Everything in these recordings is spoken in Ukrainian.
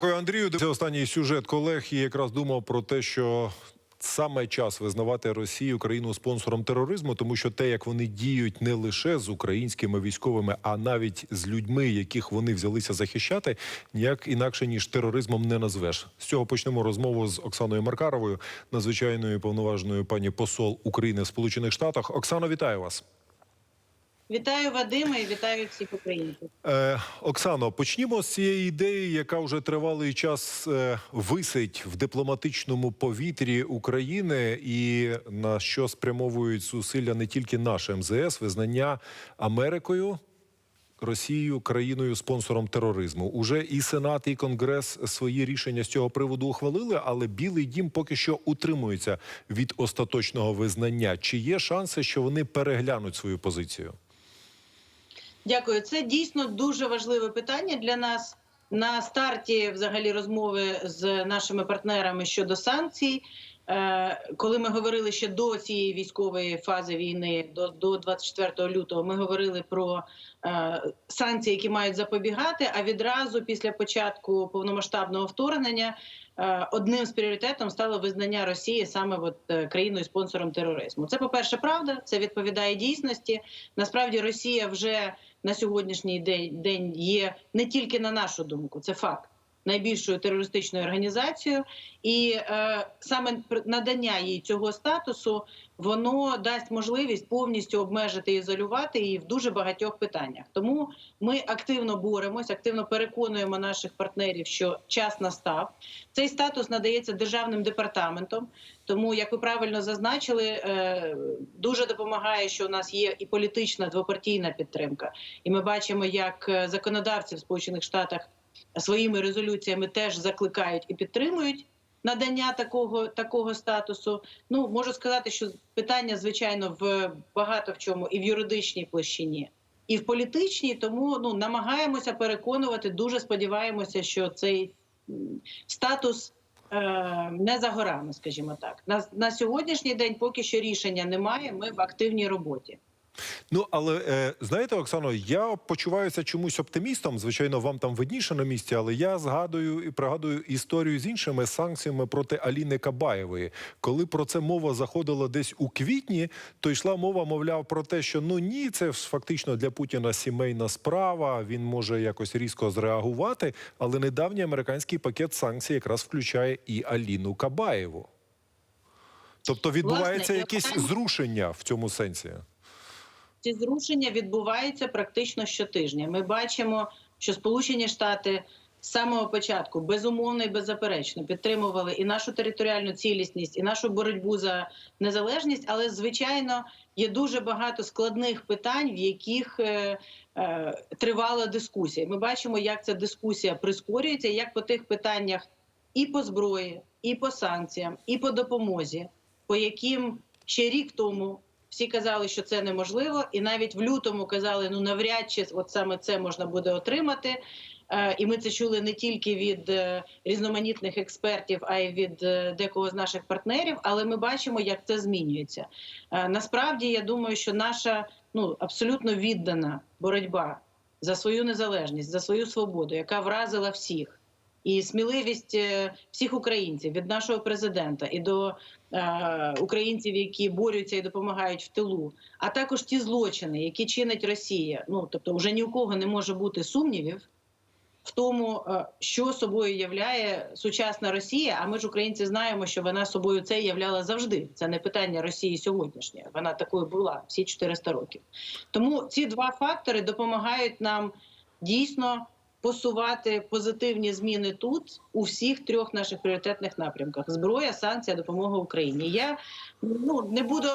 Дякую, Андрію. Це останній сюжет колег і якраз думав про те, що саме час визнавати Росію країну спонсором тероризму, тому що те, як вони діють не лише з українськими військовими, а навіть з людьми, яких вони взялися захищати, ніяк інакше ніж тероризмом не назвеш. З цього почнемо розмову з Оксаною Маркаровою, надзвичайною повноважною пані посол України в Сполучених Штатах. Оксано, вітаю вас. Вітаю Вадима і вітаю всіх українців. Е, Оксано, почнімо з цієї ідеї, яка вже тривалий час е, висить в дипломатичному повітрі України, і на що спрямовують зусилля не тільки наше МЗС, визнання Америкою. Росією країною спонсором тероризму уже і Сенат, і Конгрес свої рішення з цього приводу ухвалили, але Білий Дім поки що утримується від остаточного визнання. Чи є шанси, що вони переглянуть свою позицію? Дякую. Це дійсно дуже важливе питання для нас. На старті взагалі розмови з нашими партнерами щодо санкцій. Е, Коли ми говорили ще до цієї військової фази війни, до, до 24 лютого, ми говорили про е, санкції, які мають запобігати. А відразу після початку повномасштабного вторгнення е, одним з пріоритетом стало визнання Росії саме от, країною спонсором тероризму. Це, по перше, правда, це відповідає дійсності. Насправді, Росія вже на сьогоднішній день, є не тільки на нашу думку, це факт. Найбільшою терористичною організацією, і е, саме надання їй цього статусу воно дасть можливість повністю обмежити і ізолювати її в дуже багатьох питаннях. Тому ми активно боремось, активно переконуємо наших партнерів, що час настав. Цей статус надається державним департаментом. Тому, як ви правильно зазначили, е, дуже допомагає, що у нас є і політична двопартійна підтримка, і ми бачимо, як е, законодавці в Сполучених Штатах своїми резолюціями теж закликають і підтримують надання такого такого статусу. Ну можу сказати, що питання звичайно в багато в чому і в юридичній площині, і в політичній. Тому ну намагаємося переконувати. Дуже сподіваємося, що цей статус. е, Не за горами, скажімо так, на, на сьогоднішній день поки що рішення немає. Ми в активній роботі. Ну але е, знаєте, Оксано, я почуваюся чомусь оптимістом. Звичайно, вам там видніше на місці, але я згадую і пригадую історію з іншими санкціями проти Аліни Кабаєвої. Коли про це мова заходила десь у квітні, то йшла мова, мовляв, про те, що ну ні, це фактично для Путіна сімейна справа. Він може якось різко зреагувати. Але недавній американський пакет санкцій якраз включає і Аліну Кабаєву. Тобто відбувається якесь питання- зрушення в цьому сенсі. Ці зрушення відбуваються практично щотижня. Ми бачимо, що Сполучені Штати з самого початку безумовно і беззаперечно підтримували і нашу територіальну цілісність, і нашу боротьбу за незалежність. Але звичайно є дуже багато складних питань, в яких е, е, тривала дискусія. Ми бачимо, як ця дискусія прискорюється, як по тих питаннях і по зброї, і по санкціям, і по допомозі, по яким ще рік тому всі казали, що це неможливо, і навіть в лютому казали, ну навряд чи от саме це можна буде отримати. Е, І ми це чули не тільки від е, різноманітних експертів, а й від е, декого з наших партнерів. Але ми бачимо, як це змінюється. Насправді, я думаю, що наша ну абсолютно віддана боротьба за свою незалежність, за свою свободу, яка вразила всіх. І сміливість е, всіх українців від нашого президента і до е, українців, які борються і допомагають в тилу, а також ті злочини, які чинить Росія. Ну тобто, вже ні у кого не може бути сумнівів в тому, е, що собою являє сучасна Росія. А ми ж українці знаємо, що вона собою це являла завжди. Це не питання Росії сьогоднішньої. Вона такою була всі 400 років. Тому ці два фактори допомагають нам дійсно посувати позитивні зміни тут у всіх трьох наших пріоритетних напрямках: зброя, санкція, допомога Україні. Я ну не буду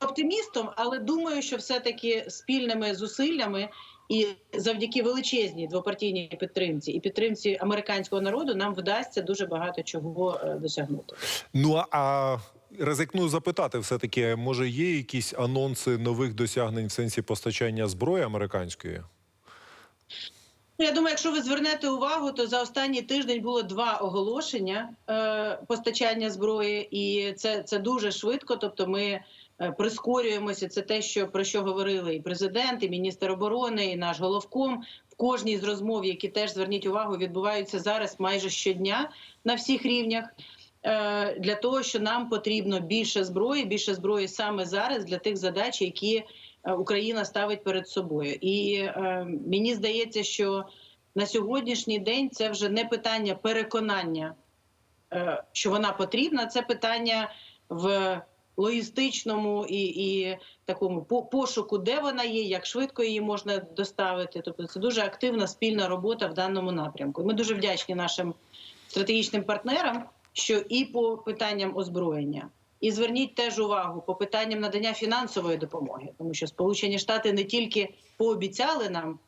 оптимістом, але думаю, що все-таки спільними зусиллями і завдяки величезній двопартійній підтримці і підтримці американського народу нам вдасться дуже багато чого е, досягнути. Ну а- ризикну запитати, все таки, може, є якісь анонси нових досягнень в сенсі постачання зброї американської? Ну, Я думаю, якщо ви звернете увагу, то за останній тиждень було два оголошення е, постачання зброї, і це, це дуже швидко. Тобто, ми е, прискорюємося. Це те, що про що говорили і президент, і міністр оборони, і наш головком в кожній з розмов, які теж зверніть увагу, відбуваються зараз майже щодня на всіх рівнях. е, Для того, що нам потрібно більше зброї, більше зброї саме зараз для тих задач, які Україна ставить перед собою. І е, мені здається, що на сьогоднішній день це вже не питання переконання, е, що вона потрібна, це питання в логістичному і, і такому пошуку, де вона є, як швидко її можна доставити. Тобто це дуже активна спільна робота в даному напрямку. Ми дуже вдячні нашим стратегічним партнерам, що і по питанням озброєння. І зверніть теж увагу по питанням надання фінансової допомоги, тому що Сполучені Штати не тільки пообіцяли нам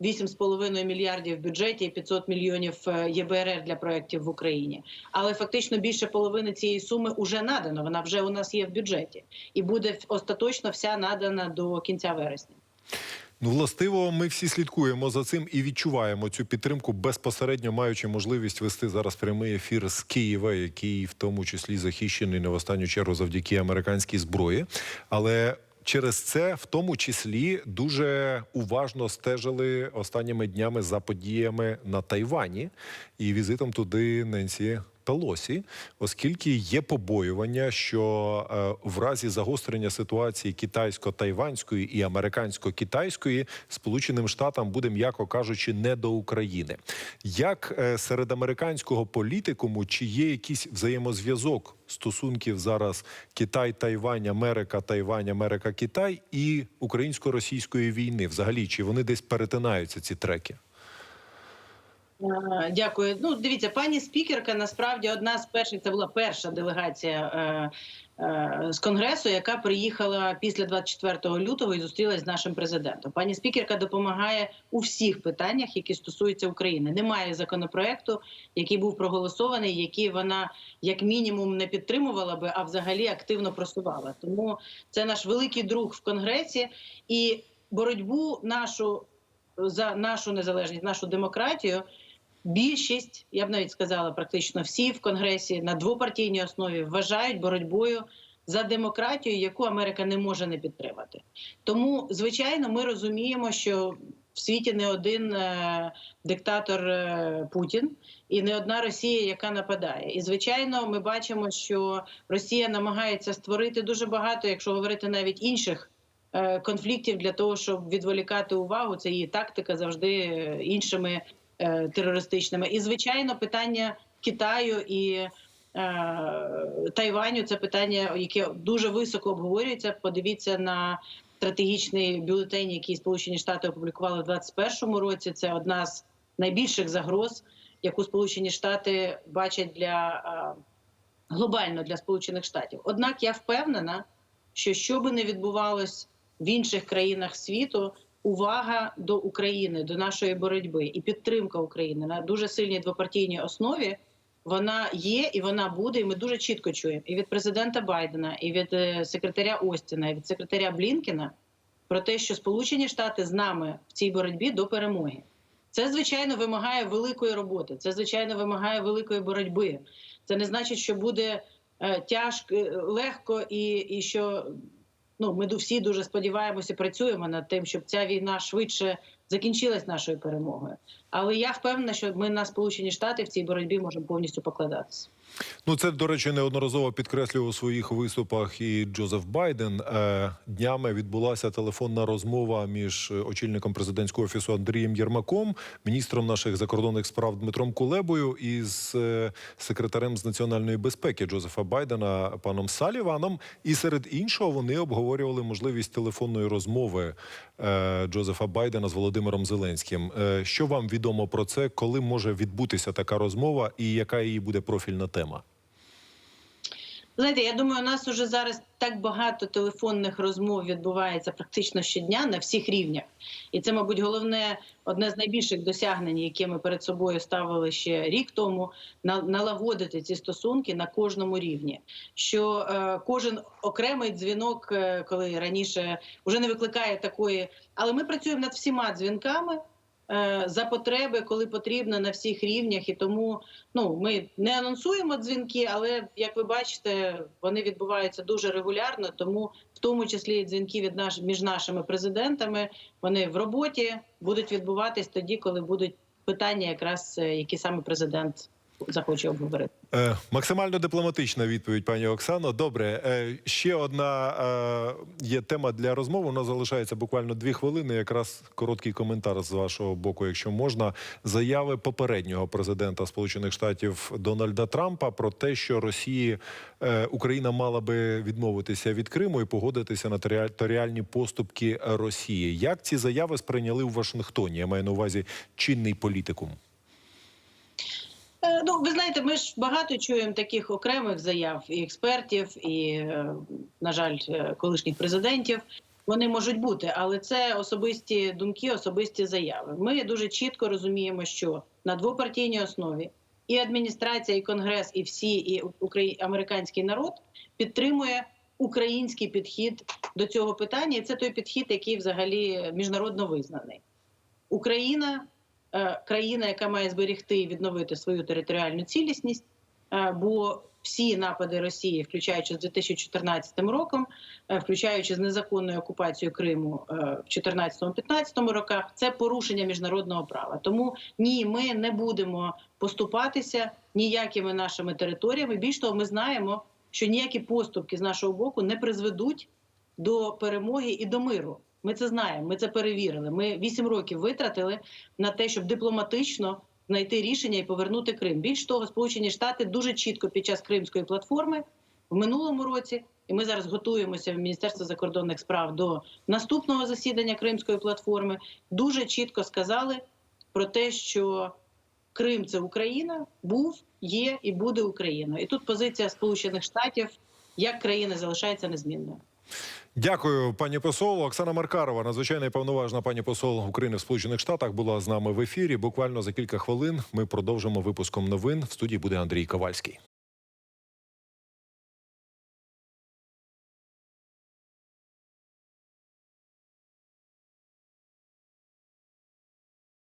8,5 мільярдів в бюджеті і 500 мільйонів е, ЄБРР для проєктів в Україні. Але фактично більше половини цієї суми вже надано. Вона вже у нас є в бюджеті і буде остаточно вся надана до кінця вересня. Ну, властиво, ми всі слідкуємо за цим і відчуваємо цю підтримку, безпосередньо маючи можливість вести зараз прямий ефір з Києва, який в тому числі захищений не в останню чергу завдяки американській зброї. Але через це, в тому числі, дуже уважно стежили останніми днями за подіями на Тайвані і візитом туди Ненсі Пелосі, оскільки є побоювання, що е, в разі загострення ситуації китайсько-тайванської і американсько-китайської Сполученим Штатам буде, м'яко кажучи, не до України. Як е, серед американського політикуму чи є якийсь взаємозв'язок стосунків зараз Китай-Тайвань, Америка, Тайвань, Америка, Китай і українсько-російської війни? Взагалі, чи вони десь перетинаються ці треки? Дякую. Ну, дивіться, пані спікерка насправді одна з перших. Це була перша делегація е, е, з конгресу, яка приїхала після 24 лютого і зустрілась з нашим президентом. Пані спікерка допомагає у всіх питаннях, які стосуються України. Немає законопроекту, який був проголосований, який вона як мінімум не підтримувала би, а взагалі активно просувала. Тому це наш великий друг в конгресі і боротьбу нашу за нашу незалежність, нашу демократію. Більшість, я б навіть сказала, практично всі в конгресі на двопартійній основі вважають боротьбою за демократію, яку Америка не може не підтримати. Тому, звичайно, ми розуміємо, що в світі не один е, диктатор е, Путін і не одна Росія, яка нападає. І звичайно, ми бачимо, що Росія намагається створити дуже багато, якщо говорити навіть інших. е, Конфліктів для того, щоб відволікати увагу, це її тактика завжди е, іншими терористичними. І звичайно, питання Китаю і е, Тайваню це питання, яке дуже високо обговорюється. Подивіться на стратегічний бюлетень, який Сполучені Штати опублікували в 2021 році. Це одна з найбільших загроз, яку Сполучені Штати бачать для е, глобально для Сполучених Штатів. Однак я впевнена, що що би не відбувалось в інших країнах світу, увага до України, до нашої боротьби і підтримка України на дуже сильній двопартійній основі. Вона є і вона буде. І ми дуже чітко чуємо і від президента Байдена, і від е, секретаря Остіна, і від секретаря Блінкена про те, що Сполучені Штати з нами в цій боротьбі до перемоги. Це звичайно вимагає великої роботи. Це звичайно вимагає великої боротьби. Це не значить, що буде е, тяжко, е, легко, і, і що ну ми всі дуже сподіваємося, працюємо над тим, щоб ця війна швидше закінчилась нашою перемогою. Але я впевнена, що ми на Сполучені Штати в цій боротьбі можемо повністю покладатися. Ну, це, до речі, неодноразово підкреслював у своїх виступах і Джозеф Байден. Е, Днями відбулася телефонна розмова між е, очільником президентського офісу Андрієм Єрмаком, міністром наших закордонних справ Дмитром Кулебою і з е, секретарем з національної безпеки Джозефа Байдена паном Саліваном. І серед іншого вони обговорювали можливість телефонної розмови Джозефа Байдена з Володимиром Зеленським. Е, Що вам відомо про це? Коли може відбутися така розмова, і яка її буде профільна тема? Знаєте, я думаю, у нас уже зараз так багато телефонних розмов відбувається практично щодня на всіх рівнях, і це, мабуть, головне одне з найбільших досягнень, які ми перед собою ставили ще рік тому, на- налагодити ці стосунки на кожному рівні. Що е, кожен окремий дзвінок, е, коли раніше вже не викликає такої, але ми працюємо над всіма дзвінками. Е, за потреби, коли потрібно на всіх рівнях. І тому ну ми не анонсуємо дзвінки, але як ви бачите, вони відбуваються дуже регулярно. Тому в тому числі і дзвінки від наш між нашими президентами вони в роботі будуть відбуватись тоді, коли будуть питання, якраз е, які саме президент захоче обговорити. Е, максимально дипломатична відповідь, пані Оксано. Добре, е, ще одна е, є тема для розмови. Нас залишається буквально дві хвилини. Якраз короткий коментар з вашого боку, якщо можна. Заяви попереднього президента Сполучених Штатів Дональда Трампа про те, що Росії е, Україна мала би відмовитися від Криму і погодитися на територіальні поступки Росії. Як ці заяви сприйняли в Вашингтоні? Я маю на увазі чинний політикум. Е, Ну, ви знаєте, ми ж багато чуємо таких окремих заяв і експертів, і, е, на жаль, е, колишніх президентів. Вони можуть бути, але це особисті думки, особисті заяви. Ми дуже чітко розуміємо, що на двопартійній основі і адміністрація, і конгрес, і всі, і американський народ підтримує український підхід до цього питання. І це той підхід, який взагалі міжнародно визнаний. Україна країна, яка має зберегти і відновити свою територіальну цілісність, е, бо всі напади Росії, включаючи з 2014 роком, е, включаючи з незаконною окупацією Криму е, в 2014-2015 роках, це порушення міжнародного права. Тому ні, ми не будемо поступатися ніякими нашими територіями. Більш того, ми знаємо, що ніякі поступки з нашого боку не призведуть до перемоги і до миру. Ми це знаємо, ми це перевірили. Ми вісім років витратили на те, щоб дипломатично знайти рішення і повернути Крим. Більш того, Сполучені Штати дуже чітко під час Кримської платформи в минулому році, і ми зараз готуємося в Міністерстві закордонних справ до наступного засідання Кримської платформи. Дуже чітко сказали про те, що Крим це Україна, був, є і буде Україною. І тут позиція Сполучених Штатів як країни залишається незмінною. Дякую, пані посол. Оксана Маркарова, надзвичайна повноважна пані посол України в Сполучених Штатах, була з нами в ефірі. Буквально за кілька хвилин ми продовжимо випуском новин. В студії буде Андрій Ковальський.